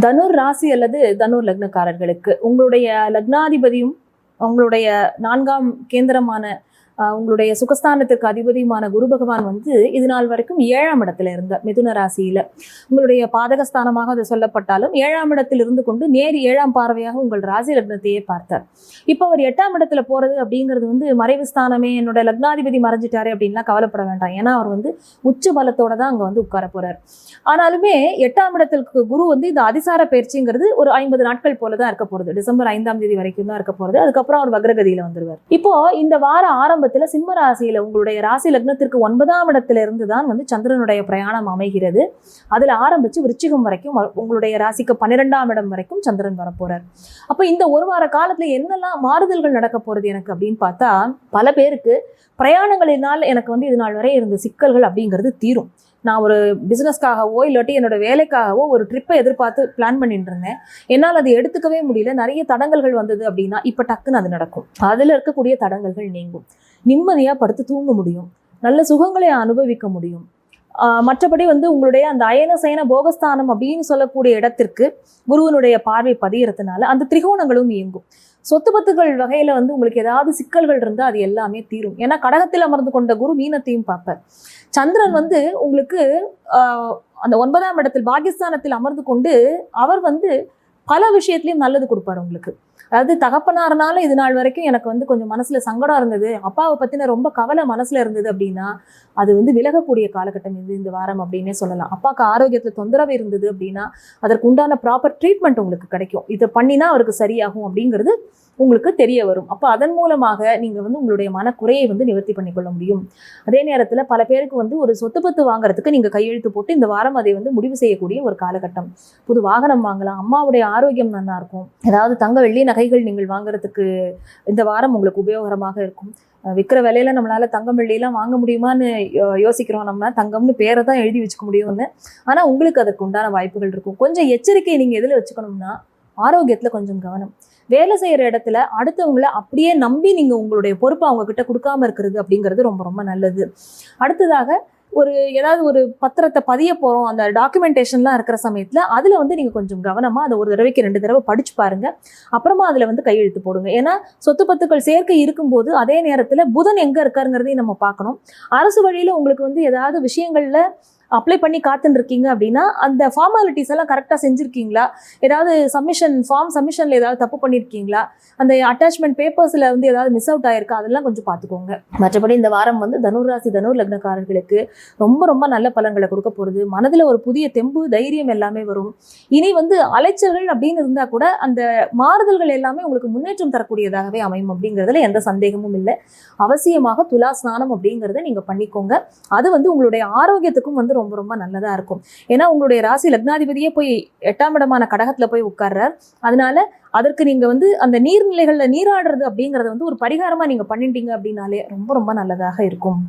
தனுர் ராசி அல்லது தனுர் லக்னக்காரர்களுக்கு உங்களுடைய லக்னாதிபதியும் உங்களுடைய நான்காம் கேந்திரமான உங்களுடைய சுகஸ்தானத்திற்கு அதிபதியுமான குரு பகவான் வந்து இது நாள் வரைக்கும் ஏழாம் இடத்துல இருந்த மிதுன ராசியில. உங்களுடைய பாதகஸ்தானமாக அது சொல்லப்பட்டாலும் ஏழாம் இடத்தில் இருந்து கொண்டு நேர் ஏழாம் பார்வையாக உங்கள் ராசி லக்னத்தையே பார்த்தார். இப்போ அவர் எட்டாம் இடத்துல போறது அப்படிங்கிறது வந்து மறைவு ஸ்தானமே என்னோட லக்னாதிபதி மறைஞ்சிட்டாரு அப்படின்லாம் கவலைப்பட வேண்டாம். ஏன்னா அவர் வந்து உச்ச பலத்தோட தான் அங்க வந்து உட்கார போறார். ஆனாலுமே எட்டாம் இடத்திற்கு குரு வந்து இந்த அதிசார பயிற்சிங்கிறது ஒரு ஐம்பது நாட்கள் போல தான் இருக்க போறது. டிசம்பர் ஐந்தாம் தேதி வரைக்கும் தான் இருக்க போறது. அதுக்கப்புறம் அவர் வக்ரகதியில வந்துருவார். இப்போ இந்த வார ஆரம்பத்தில் சிம்ம ராசியில உங்களுடைய ராசி லக்னத்திற்கு ஒன்பதாம் இடத்துல இருந்து தான் வந்து சந்திரனுடைய பிரயாணம் அமைகிறது. அதுல ஆரம்பிச்சு விருச்சிகம் வரைக்கும் உங்களுடைய ராசிக்கு பன்னிரெண்டாம் இடம் வரைக்கும் சந்திரன் வரப்போறார். அப்போ இந்த ஒரு வார காலத்துல என்னெல்லாம் மாறுதல்கள் நடக்க போறது எனக்கு அப்படின்னு பார்த்தா பல பேருக்கு பிரயாணங்களினால் எனக்கு வந்து இது நாள் வரை இருந்த சிக்கல்கள் அப்படிங்கிறது தீரும். நான் ஒரு பிஸ்னஸ்க்காகவோ இல்லாட்டி என்னோட வேலைக்காகவோ ஒரு ட்ரிப்பை எதிர்பார்த்து பிளான் பண்ணிட்டு இருந்தேன். என்னால் அதை எடுத்துக்கவே முடியல. நிறைய தடங்கல்கள் வந்தது அப்படின்னா இப்போ டக்குன்னு அது நடக்கும். அதில் இருக்கக்கூடிய தடங்கல்கள் நீங்கும். நிம்மதியாக படுத்து தூங்க முடியும். நல்ல சுகங்களை அனுபவிக்க முடியும். மற்றபடி வந்து உங்களுடைய அந்த அயன சயன போகஸ்தானம் அப்படின்னு சொல்லக்கூடிய இடத்திற்கு குருவனுடைய பார்வை பதியறதுனால அந்த திரிகோணங்களும் இயங்கும். சொத்து பத்துக்கள் வகையில வந்து உங்களுக்கு ஏதாவது சிக்கல்கள் இருந்தால் அது எல்லாமே தீரும். ஏன்னா கடகத்தில் அமர்ந்து கொண்ட குரு மீனத்தையும் பார்ப்பார். சந்திரன் வந்து உங்களுக்கு அந்த ஒன்பதாம் இடத்தில் பாகிஸ்தானத்தில் அமர்ந்து கொண்டு அவர் வந்து பல விஷயத்துலையும் நல்லது கொடுப்பாரு உங்களுக்கு. அதாவது தகப்பனார்னால இது நாள் வரைக்கும் எனக்கு வந்து கொஞ்சம் மனசுல சங்கடம் இருந்தது. அப்பாவை பத்தின ரொம்ப கவலை மனசுல இருந்தது அப்படின்னா அது வந்து விலகக்கூடிய காலகட்டம் இது இந்த வாரம் அப்படின்னே சொல்லலாம். அப்பாவுக்கு ஆரோக்கியத்துல தொந்தரவு இருந்தது அப்படின்னா அதற்கு உண்டான ப்ராப்பர் ட்ரீட்மெண்ட் உங்களுக்கு கிடைக்கும். இதை பண்ணினா அவருக்கு சரியாகும் அப்படிங்கிறது உங்களுக்கு தெரிய வரும். அப்போ அதன் மூலமாக நீங்கள் வந்து உங்களுடைய மனக்குறையை வந்து நிவர்த்தி பண்ணிக்கொள்ள முடியும். அதே நேரத்தில் பல பேருக்கு வந்து ஒரு சொத்து பத்து வாங்குறதுக்கு நீங்கள் கையெழுத்து போட்டு இந்த வாரம் அதை வந்து முடிவு செய்யக்கூடிய ஒரு காலகட்டம். புது வாகனம் வாங்கலாம் அம்மாவுடைய ஆரோக்கியம் நல்லா இருக்கும். ஏதாவது தங்க வெள்ளி நகைகள் நீங்கள் வாங்குறதுக்கு இந்த வாரம் உங்களுக்கு உபயோகரமாக இருக்கும். விற்கிற விலையில நம்மளால தங்கம் வெள்ளியெல்லாம் வாங்க முடியுமான்னு யோ- யோசிக்கிறோம். நம்ம தங்கம்னு பேரை தான் எழுதி வச்சுக்க முடியும்னு. ஆனால் உங்களுக்கு அதற்கு உண்டான வாய்ப்புகள் இருக்கும். கொஞ்சம் எச்சரிக்கை நீங்கள் எதில் வச்சுக்கணும்னா ஆரோக்கியத்தில் கொஞ்சம் கவனம். வேலை செய்கிற இடத்துல அடுத்தவங்கள அப்படியே நம்பி நீங்கள் உங்களுடைய பொறுப்பை அவங்கக்கிட்ட கொடுக்காம இருக்கிறது அப்படிங்கிறது ரொம்ப ரொம்ப நல்லது. அடுத்ததாக ஒரு ஏதாவது ஒரு பத்திரத்தை பதிய போகிறோம் அந்த டாக்குமெண்டேஷன்லாம் இருக்கிற சமயத்தில் அதில் வந்து நீங்கள் கொஞ்சம் கவனமாக அதை ஒரு தடவைக்கு ரெண்டு தடவை படிச்சு பாருங்க. அப்புறமா அதில் வந்து கையெழுத்து போடுங்க. ஏன்னா சொத்து பத்துக்கள் சேர்க்கை இருக்கும்போது அதே நேரத்தில் புதன் எங்கே இருக்காருங்கிறதையும் நம்ம பார்க்கணும். அரசு வழியில் உங்களுக்கு வந்து ஏதாவது விஷயங்களில் அப்ளை பண்ணி காத்துன்னு இருக்கீங்க அப்படின்னா அந்த ஃபார்மாலிட்டிஸ் எல்லாம் கரெக்டாக செஞ்சுருக்கீங்களா? ஏதாவது சப்மிஷன் ஃபார்ம் சப்மிஷனில் ஏதாவது தப்பு பண்ணியிருக்கீங்களா அந்த அட்டாச்மெண்ட் பேப்பர்ஸில் வந்து ஏதாவது மிஸ் அவுட் ஆயிருக்கா? அதெல்லாம் கொஞ்சம் பார்த்துக்கோங்க மற்றபடி இந்த வாரம் வந்து தனுர் ராசி தனுர் லக்னக்காரர்களுக்கு ரொம்ப ரொம்ப நல்ல பலன்களை கொடுக்க போகிறது மனதில் ஒரு புதிய தெம்பு தைரியம் எல்லாமே வரும். இனி வந்து அலைச்சல்கள் அப்படின்னு இருந்தால் கூட அந்த மாறுதல்கள் எல்லாமே உங்களுக்கு முன்னேற்றம் தரக்கூடியதாகவே அமையும் அப்படிங்கிறதுல எந்த சந்தேகமும் இல்லை. அவசியமாக துலா ஸ்நானம் அப்படிங்கிறத நீங்கள் பண்ணிக்கோங்க. அது வந்து உங்களுடைய ஆரோக்கியத்துக்கும் வந்து ரொம்ப ரொம்ப நல்லதாக இருக்கும். ஏன்னா உங்களுடைய ராசி லக்னாதிபதியே போய் எட்டாம் இடமான கடகத்தில் போய் உட்கார்றார். அதனால அதற்கு நீங்கள் வந்து அந்த நீர்நிலைகளில் நீராடுறது அப்படிங்கிறத வந்து ஒரு பரிகாரமாக நீங்கள் பண்ணிட்டீங்க அப்படின்னாலே ரொம்ப ரொம்ப நல்லதாக இருக்கும்.